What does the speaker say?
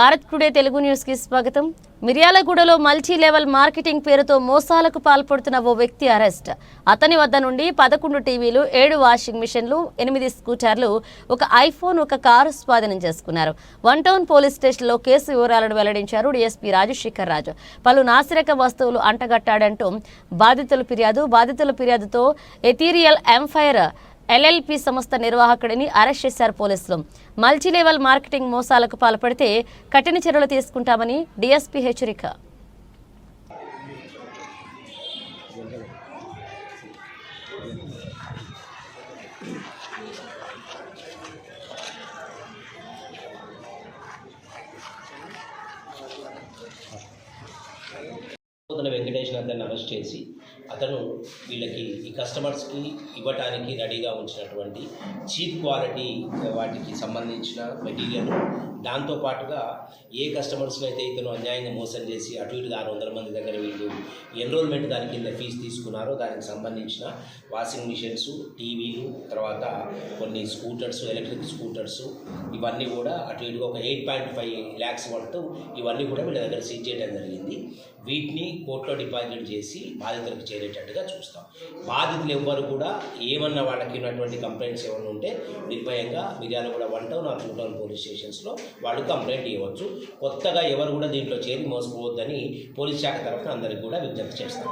Bharat today Telugu న్యూస్కి స్వాగతం. మిర్యాలగూడలో మల్టీ లెవెల్ మార్కెటింగ్ పేరుతో మోసాలకు పాల్పడుతున్న ఓ వ్యక్తి అరెస్ట్. అతని వద్ద నుండి పదకొండు టీవీలు ఏడు వాషింగ్ మిషన్లు ఎనిమిది స్కూటర్లు ఒక ఐఫోన్ ఒక కారు స్వాధీనం చేసుకున్నారు. వన్ టౌన్ పోలీస్ స్టేషన్లో కేసు వివరాలను వెల్లడించారు డీఎస్పీ రాజశేఖర్ రాజు. పలు నాసిరక వస్తువులు అంటగట్టాడంటూ బాధితుల ఫిర్యాదు. బాధితుల ఫిర్యాదుతో ఎథీరియల్ ఎంఫైర్ ఎల్ఎల్పి సంస్థ నిర్వాహకుడిని అరెస్ట్ చేశారు పోలీసులు. మల్టీ లెవెల్ మార్కెటింగ్ మోసాలకు పాల్పడితే కఠిన చర్యలు తీసుకుంటామని డీఎస్పీ హెచ్చరిక. వెంకటేశ్వర అతన్ని అరెస్ట్ చేసి అతను వీళ్ళకి ఈ కస్టమర్స్కి ఇవ్వటానికి రెడీగా ఉంచినటువంటి చీప్ క్వాలిటీ వాటికి సంబంధించిన మెటీరియల్. దాంతోపాటుగా ఏ కస్టమర్స్ని అయితే ఇతను అన్యాయంగా మోసం చేసి అటు ఇటుగా ఆరు వందల మంది దగ్గర వీళ్ళు ఎన్రోల్మెంట్ దాని కింద ఫీజు తీసుకున్నారో దానికి సంబంధించిన వాషింగ్ మిషన్స్ టీవీలు తర్వాత కొన్ని స్కూటర్స్ ఎలక్ట్రిక్ స్కూటర్స్ ఇవన్నీ కూడా అటు ఇటుగా ఒక ఎయిట్ పాయింట్ ఫైవ్ ల్యాక్స్ వరకు ఇవన్నీ కూడా వీళ్ళ దగ్గర సీజ్ చేయడం జరిగింది. వీటిని కోర్టులో డిపాజిట్ చేసి బాధితులకు చేరేటట్టుగా చూస్తాం. బాధితులు ఎవ్వరు కూడా ఏమన్నా వాళ్ళకి ఉన్నటువంటి కంప్లైంట్స్ ఏమైనా ఉంటే నిర్భయంగా మిర్యాల కూడా one town or two town police స్టేషన్స్లో వాళ్ళు కంప్లైంట్ ఇవ్వచ్చు. కొత్తగా ఎవరు కూడా దీంట్లో చేరి మోసపోవద్దని పోలీస్ శాఖ తరఫున అందరికీ కూడా విజ్ఞప్తి చేస్తాం.